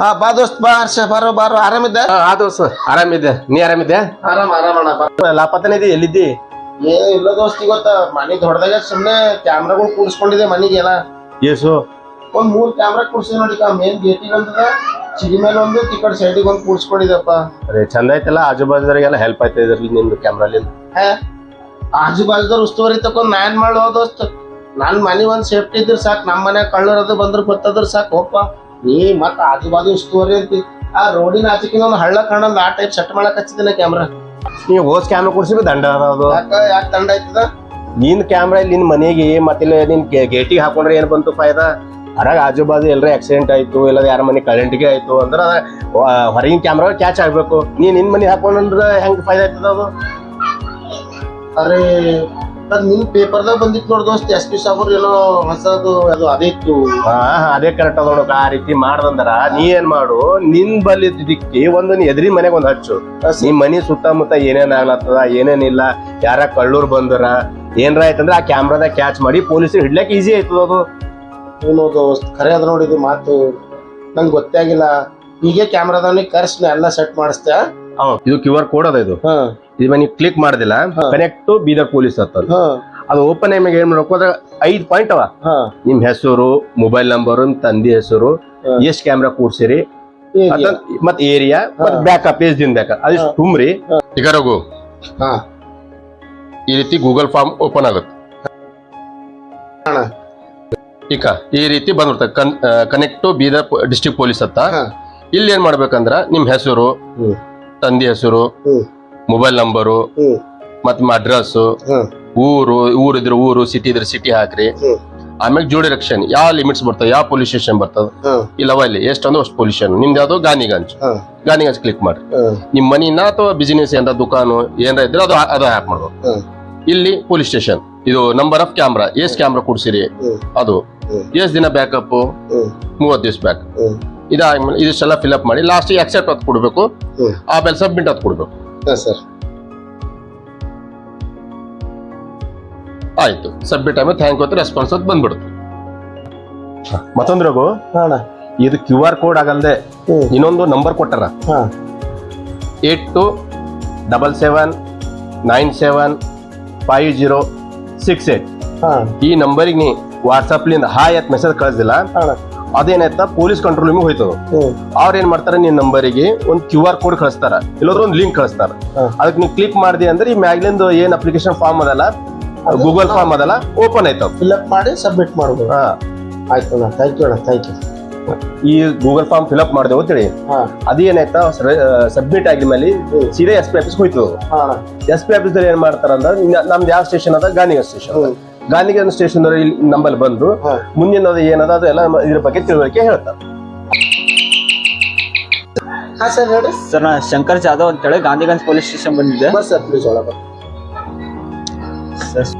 ಹಾ ಬಾ ದೋಸ್ತ್ ಬಾ ಹರ್ಷ ಬಾರೋ ಬಾರೋ. ಆರಾಮಿದ್ದ? ಆ ದೋಸ್ತ ಆರಾಮಿದ್ದೆ. ನೀ ಆರಾಮಿದ್ದೆ ಆರಾಮ ಆರಾಮ ಬಾ. ಲಾಪತನ ಇದೆ ಎಲ್ಲಿದ್ದಿ? ಏ ಇಲ್ಲ ದೋಸ್ತಿ ಗೊತ್ತಾ ಮನೆ ದೊಡ್ಡದಾಗ ಸುಮ್ನೆ ಕ್ಯಾಮ್ರಾಗಳು ಕೂಡಿಸ್ಕೊಂಡಿದೆ ಮನಿಗೆಲ್ಲ. ಏಸು. ಒಂದ್ ಮೂರ್ ಕ್ಯಾಮ್ರಾ ಕೂಡ್ಸಿದೆ ನೋಡಿ ಮೇನ್ ಗೇಟಿಗೆ ಒಂದದ ಚಿಡಿ ಮೇಲೆ ಒಂದು ಈ ಕಡೆ ಸೈಡಿಗೆ ಒಂದು ಕೂಡಿಸ್ಕೊಂಡಿದೆಪ್ಪ ಅರೆ ಚಂದ ಐತಲ್ಲ ಆಜು ಬಾಜುದವ್ರಿಗೆಲ್ಲ ಹೆಲ್ಪ್ ಆಯ್ತಾ ಇದ್ರಲ್ಲಿ ನಿಮ್ದು ಕ್ಯಾಮ್ರಾಲಿಂದ? ಹೇ ಆಜು ಬಾಜುದವ್ರು ಉಸ್ತುವಾರಿ ತಕೊಂಡ್ ನಾನ್ ಮಾಡೋ ದೋಸ್ತ್. ನನ್ ಮನಿ ಒಂದ್ ಸೇಫ್ಟಿ ಇದ್ರ ಸಾಕ್ ನಮ್ ಮನೆ ಕಳ್ಳರದು ಬಂದ್ರು ಗೊತ್ತದ್ರ ಸಾಕ್ ಹೋಪ್ಪ ನೀ ಮತ್ ಆಜು ಬಾಜು ಉಸ್ತುವಾರಿ ಅಂತಿ ಆ ರೋಡಿನ ಆಚೆಕಿನ ಒಂದು ಹಳ್ಳ ಕಾಣಲ್ಲ ಆ ಟೈಪ್ ಸೆಟ್ ಮಾಡಕ್ ಹಚ್ಚಿದ್ದೇನೆ ಕ್ಯಾಮ್ರಾ ನೀವು ಹೋಸ್ ಕ್ಯಾಮ್ರಾ ಕೊಡ್ಸಿ ದಂಡ ಅದು ಯಾಕ ಯಾಕೆ ದಂಡ ಆಯ್ತದ ನಿನ್ ಕ್ಯಾಮ್ರಾ ಇಲ್ಲಿ ನಿನ್ ಮನೆಗೆ ಮತ್ತಿಲ್ಲ ನಿನ್ ಗೇಟಿಗೆ ಹಾಕೊಂಡ್ರೆ ಏನ್ ಬಂತು ಫಾಯ್ದಾ? ಹೊರಗ ಆಜು ಬಾಜು ಎಲ್ಲರ ಆಕ್ಸಿಡೆಂಟ್ ಆಯ್ತು ಇಲ್ಲ ಯಾರ ಮನೆ ಕರೆಂಟ್ಗೆ ಆಯ್ತು ಅಂದ್ರೆ ಹೊರಗಿನ ಕ್ಯಾಮ್ರಾ ಕ್ಯಾಚ್ ಆಗ್ಬೇಕು. ನೀನ್ ನಿನ್ ಮನೆ ಹಾಕೊಂಡ್ರೆ ಹೆಂಗ್ ಫಾಯ್ದಾ ಆಯ್ತದ ಅದು? ಅರೆ ಅದ್ ಪೇಪರ್ ಪೇಪರ್ದಾಗ ಬಂದಿತ್ತು ನೋಡ್ ದೋಸ್ತ್ ಎಸ್ ಪಿ ಸಾಬರ್ ಏನೋ ಹೊಸದು ಅದು ಅದೇ ಇತ್ತು. ಹಾ ಅದೇ ಕರೆಕ್ಟ್ ಅದ ನೋಡಕ್ ಆ ರೀತಿ ಮಾಡ್ದಂದ್ರ ನೀ ಏನ್ ಮಾಡು ನಿನ್ ಬಲ್ಲಿ ದಿಕ್ಕಿ ಒಂದು ನೀ ಎದ್ರಿ ಮನೆಗೆ ಒಂದ್ ಹಚ್ಚು. ನಿಮ್ ಮನಿ ಸುತ್ತಮುತ್ತ ಏನೇನ್ ಆಗ್ಲತ್ತದ ಏನೇನಿಲ್ಲ ಯಾರ ಕಳ್ಳೂರ್ ಬಂದ್ರ ಏನ್ರ ಆಯ್ತಂದ್ರ ಆ ಕ್ಯಾಮ್ರಾದಾಗ ಕ್ಯಾಚ್ ಮಾಡಿ ಪೊಲೀಸ್ ಹಿಡ್ಲಕ್ ಈಸಿ ಆಯ್ತದ ಅದು. ಏನೋ ದೋಸ್ತ್ ಖರೆ ಅದ ನೋಡಿದು ಮಾತು. ನಂಗೆ ಗೊತ್ತಾಗಿಲ್ಲ ಹೀಗೆ ಕ್ಯಾಮ್ರಾದವನಿಗೆ ಕರ್ಸ್ ಎಲ್ಲ ಸೆಟ್ ಮಾಡಿಸ್ತೆ. ಇದು ಕ್ಯೂ ಆರ್ ಕೋಡ್ ಅದ ಇದು. ಹಾ. ಇದು ನೀವು ಕ್ಲಿಕ್ ಮಾಡ್ದಿಲ್ಲ ಕನೆಕ್ಟ್ ಟು ಬೀದರ್ ಪೊಲೀಸ್ ಅಂತ ಅದು ಓಪನ್ ನಿಮಗೆ ಏನ್ ಮಾಡ್ಬೇಕು ಅದ್ರ ಐದ್ ಪಾಯಿಂಟ್ ಅವ. ನಿಮ್ ಹೆಸರು ಮೊಬೈಲ್ ನಂಬರ್ ತಂದಿ ಹೆಸರು. ಎಷ್ಟ್ ಕ್ಯಾಮ್ರಾ ಕೂಡ್ಸಿರಿ ಮತ್ ಏರಿಯಾ ಮತ್. ಬ್ಯಾಕಪ್ ಎಷ್ಟ್ ದಿನ ಬ್ಯಾಕಪ್ ಅದಿಷ್ಟು ತುಂಬ್ರಿ. ಈಗ ರಘು ಹಾ. ಈ ರೀತಿ ಗೂಗಲ್ ಫಾರ್ಮ್ ಓಪನ್ ಆಗುತ್ತೆ. ಈಗ ಈ ರೀತಿ ಬಂದ್ಬಿಡ್ತ connect to Bidar district police ಅಂತ. ಇಲ್ಲಿ ಏನ್ ಮಾಡ್ಬೇಕಂದ್ರ ನಿಮ್ ಹೆಸರು ತಂದಿ ಹೆಸರು. Mobile number. ಮತ್ ನಿಮ್ಮ ಅಡ್ರೆಸ್ ಊರು ಊರ್ ಇದ್ರೆ ಊರು ಸಿಟಿ ಇದ್ರೆ ಸಿಟಿ ಹಾಕ್ರಿ. ಆಮೇಲೆ ಜೋಡಿ ರಕ್ಷಣೆ ಯಾವ ಲಿಮಿಟ್ಸ್ ಬರ್ತದೆ ಯಾವ ಪೊಲೀಸ್ ಸ್ಟೇಷನ್ ಬರ್ತದ? ಇಲ್ಲ ಅವ ಇಲ್ಲಿ ಎಷ್ಟೊಂದು ಅಷ್ಟು ಪೊಲ್ಯೂಷನ್ ನಿಮ್ದು ಯಾವ್ದು ಗಾನಿಗಂಜ್ ಗಾಂಧಿಗಂಜ್ ಗಾನಿಗಂಜ್ ಕ್ಲಿಕ್ ಮಾಡ್ರಿ. ಹಾ. ನಿಮ್ ಮನಿನ ಅಥವಾ ಬಿಸಿನೆಸ್ ಏನಾರ ದುಕಾನು ಏನಾರ ಇದ್ರೆ ಅದು ಅದ ಹ್ಯಾಪ್ ಮಾಡ್ಬೋದು. ಇಲ್ಲಿ ಪೊಲೀಸ್ ಸ್ಟೇಷನ್ ಇದು ನಂಬರ್ ಆಫ್ ಕ್ಯಾಮ್ರಾ ಎಷ್ಟ್ ಕ್ಯಾಮ್ರಾ ಕೊಡ್ಸಿರಿ? ಅದು. ಎಷ್ಟು ಎಷ್ಟ್ ದಿನ ಬ್ಯಾಕಪ್ ಮೂವತ್ತು ಮೂವತ್ ದಿವಸ ಬ್ಯಾಕ್ ಇದು ಇದಾದ್ಮೇಲೆ ಇದಿಷ್ಟೆಲ್ಲ ಫಿಲ್ಅಪ್ ಮಾಡಿ ಲಾಸ್ಟ್ ಅಕ್ಸೆಪ್ಟ್ ಅದು ಕೊಡ್ಬೇಕು. ಆಮೇಲೆ ಸಬ್ಮಿಟ್ ಅದು ಕೊಡ್ಬೇಕು. ಹಾ ಸರ್. ಆಯ್ತು. ಸಬ್ಮಿಟ್ ಆಮೇಲೆ ಥ್ಯಾಂಕ್ ಯು ರೆಸ್ಪಾನ್ಸ್ ಅಂತ ಬಂದ್ಬಿಡುತ್ತೆ. ಮತ್ತೊಂದು ರಘು. ಹಾ ಇದು ಕ್ಯೂ ಆರ್ ಕೋಡ್ ಆಗಲ್ದೆ ಇನ್ನೊಂದು ನಂಬರ್ ಕೊಟ್ಟಾರ? ಹಾ. Eight two double seven nine seven five zero six eight. ಹಾ. ಈ ನಂಬರಿಗೆ ನೀ ವಾಟ್ಸಪ್ಲಿಂದ ಹಾಯ್ ಅಂತ ಮೆಸೇಜ್ ಕಳಿಸಿಲ್ಲ ಅದೇನಾಯ್ತಾ ಪೊಲೀಸ್ ಕಂಟ್ರೋಲ್ ಹೋಯ್ತದ. ಅವ್ರ ಏನ್ ಮಾಡ್ತಾರೆ ನಿನ್ ನಂಬರಿಗೆ ಒಂದು ಕ್ಯೂ ಆರ್ ಕೋಡ್ ಕಳಿಸ್ತಾರ. ಇಲ್ಲೋದ್ರ ಒಂದು ಲಿಂಕ್ ಕಳಿಸ್ತಾರ. ಅದಕ್ಕೆ ನೀವು ಕ್ಲಿಕ್ ಮಾಡಿದೆ ಅಂದ್ರೆ ಈ ಮ್ಯಾಗ್ಲಿಂದ ಏನ್ ಅಪ್ಲಿಕೇಶನ್ ಫಾರ್ಮ್ ಅದಲ್ಲ ಗೂಗಲ್ ಫಾರ್ಮ್ ಅದಲ್ಲ ಓಪನ್ ಆಯ್ತದ ಫಿಲ್ಅಪ್ ಮಾಡಿ ಸಬ್ಮಿಟ್ ಮಾಡಬಹುದು ಆಯ್ತು ಅಣ್ಣ ಥ್ಯಾಂಕ್ ಯು ಅಣ್ಣ ಥ್ಯಾಂಕ್ ಯು ಈ ಗೂಗಲ್ ಫಾರ್ಮ್ ಫಿಲ್ಅಪ್ ಮಾಡಿದೆ ಅಂತ ಹೇಳಿ ಅದೇನಾಯ್ತಾ ಸಬ್ಮಿಟ್ ಆಗಿದ ಮೇಲೆ ಸೀದಾ ಎಸ್ ಪಿ ಆಫೀಸ್ ಹೋಯ್ತದ. ಹಾ. ಅಣ್ಣ ಎಸ್ ಪಿ ಆಫೀಸ್ ಏನ್ ಮಾಡ್ತಾರ ಅಂದ್ರೆ ನಮ್ದು ಯಾವ ಸ್ಟೇಷನ್ ಅದ ಗಾಂಧಿನಗರ್ ಸ್ಟೇಷನ್ ಗಾಂಧಿಗಂಜ್ ಸ್ಟೇಷನ್ ಇಲ್ಲಿ ನಂಬಲ್ಲಿ ಬಂದು. ಮುಂದಿನ ಏನದ ಅದು ಎಲ್ಲ ಇದ್ರ ಬಗ್ಗೆ ತಿಳುವಳಿಕೆ ಹೇಳ್ತಾರೆ. ಹಾ ಸರ್ ಹೇಳಿ ಸರ್ ನಾ ಶಂಕರ್ ಜಾಧವ್ ಅಂತೇಳಿ ಗಾಂಧಿಗಂಜ್ ಪೊಲೀಸ್ ಸ್ಟೇಷನ್ ಬಂದಿದ್ದೆ. ಬಸ್ ಸರ್ ಪ್ಲೀಸ್ ಒಳಗೆ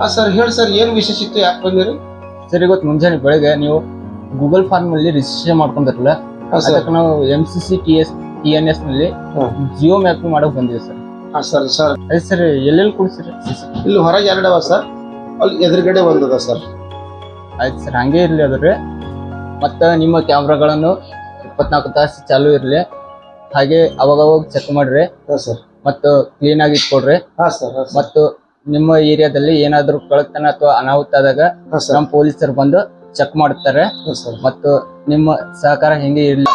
ಹಾ ಸರ್ ಹೇಳಿ ಸರ್ ಏನು ವಿಶೇಷ ಇತ್ತು ಯಾಕೆ ಬಂದಿರಿ? ಸರ್ ಇವತ್ತು ಮುಂಜಾನೆ ಬೆಳಗ್ಗೆ ನೀವು ಗೂಗಲ್ ಫಾರ್ಮ್ ಅಲ್ಲಿ ರಿಜಿಸ್ಟ್ರೇಷನ್ ಮಾಡ್ಕೊಂಡಿರಲ್ಲ ಅದಕ್ಕೆ ನಾವು M C C T S T N ಎಸ್ನಲ್ಲಿ. Geo map ಮಾಡಕ್ ಬಂದಿದೆ ಸರ್. ಹಾ ಸರ್ ಸರ್. ಅದೇ ಸರ್ ಎಲ್ಲೆಲ್ಲಿ ಕೊಡ್ಸಿರಿ ಇಲ್ಲಿ ಹೊರಗೆ ಎರಡವ ಸರ್. ಅಲ್ಲಿ ಎದುರುಗಡೆ ಒಂದದ ಸರ್. ಆಯ್ತು ಸರ್ ಹಂಗೆ ಇರಲಿ ಅದ್ರಿ ಮತ್ತು ನಿಮ್ಮ ಕ್ಯಾಮ್ರಾಗಳನ್ನು ಇಪ್ಪತ್ನಾಲ್ಕು ತಾಸು ಚಾಲು ಇರಲಿ. ಹಾಗೆ ಅವಾಗವಾಗ ಚೆಕ್ ಮಾಡ್ರಿ. ಹಾಂ ಸರ್. ಮತ್ತು ಕ್ಲೀನ್ ಆಗಿ ಇಟ್ಕೊಡ್ರಿ. ಹಾ ಸರ್ ಹಾ ಸರ್. ಮತ್ತು ನಿಮ್ಮ ಏರಿಯಾದಲ್ಲಿ ಏನಾದರೂ ಕಳತನ ಅಥವಾ ಅನಾಹುತ ಆದಾಗ ಹಾ ಸರ್. ನಮ್ಮ ಪೊಲೀಸರು ಬಂದು ಚೆಕ್ ಮಾಡ್ತಾರೆ. ಹಾ ಸರ್. ಮತ್ತು ನಿಮ್ಮ ಸಹಕಾರ ಹೆಂಗೆ ಇರಲಿ?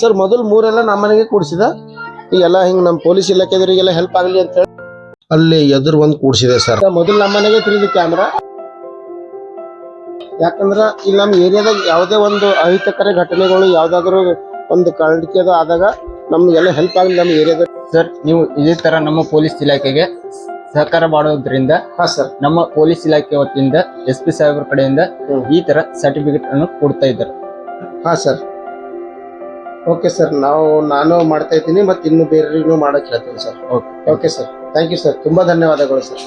ಸರ್ ಮೊದಲು ಮೂರೆಲ್ಲ ನಮ್ಮನೆಗೆ ಕೂಡಿಸಿದ. ಈಗೆಲ್ಲ ಹಿಂಗೆ ನಮ್ಮ ಪೊಲೀಸ್ ಇಲಾಖೆದವರಿಗೆಲ್ಲ ಹೆಲ್ಪ್ ಆಗಲಿ ಅಂತ ಹೇಳಿ. ಅಲ್ಲಿ ಎದುರು ಒಂದು ಕೂಡಿಸಿದೆ ಸರ್. ಮೊದಲು ನಮ್ಮ ಮನೆಗೆ ತಿಳಿದು ಕ್ಯಾಮ್ರಾ ಯಾಕಂದ್ರ ಇಲ್ಲಿ ನಮ್ಮ ಏರಿಯಾದಾಗ ಯಾವುದೇ ಒಂದು ಅಹಿತಕರ ಘಟನೆಗಳು ಯಾವ್ದಾದ್ರು ಒಂದು ಕಾರಣಕ್ಕೆ ಆದಾಗ ನಮ್ಗೆಲ್ಲ ಹೆಲ್ಪ್ ಆಗಲಿ ನಮ್ಮ ಏರಿಯಾದ ಸರ್ ನೀವು ಇದೇ ತರ ನಮ್ಮ ಪೊಲೀಸ್ ಇಲಾಖೆಗೆ ಸಹಕಾರ ಮಾಡೋದ್ರಿಂದ ಹಾ ಸರ್ ನಮ್ಮ ಪೊಲೀಸ್ ಇಲಾಖೆ ವತಿಯಿಂದ ಎಸ್ ಪಿ ಸಾಹೇಬ್ರ ಕಡೆಯಿಂದ ಈ ತರ ಸರ್ಟಿಫಿಕೇಟ್ ಅನ್ನು ಕೊಡ್ತಾ ಇದ್ದಾರೆ. ಹಾ ಸರ್ ಓಕೆ ಸರ್ ನಾವು ನಾನು ಮಾಡ್ತಾ ಇದ್ದೀನಿ ಮತ್ತೆ ಇನ್ನು ಬೇರೆಯವ್ರಿಗೂ ಮಾಡಕ್ ಹೇಳ್ತೀನಿ sir okay okay sir thank you sir ತುಂಬಾ ಧನ್ಯವಾದಗಳು ಸರ್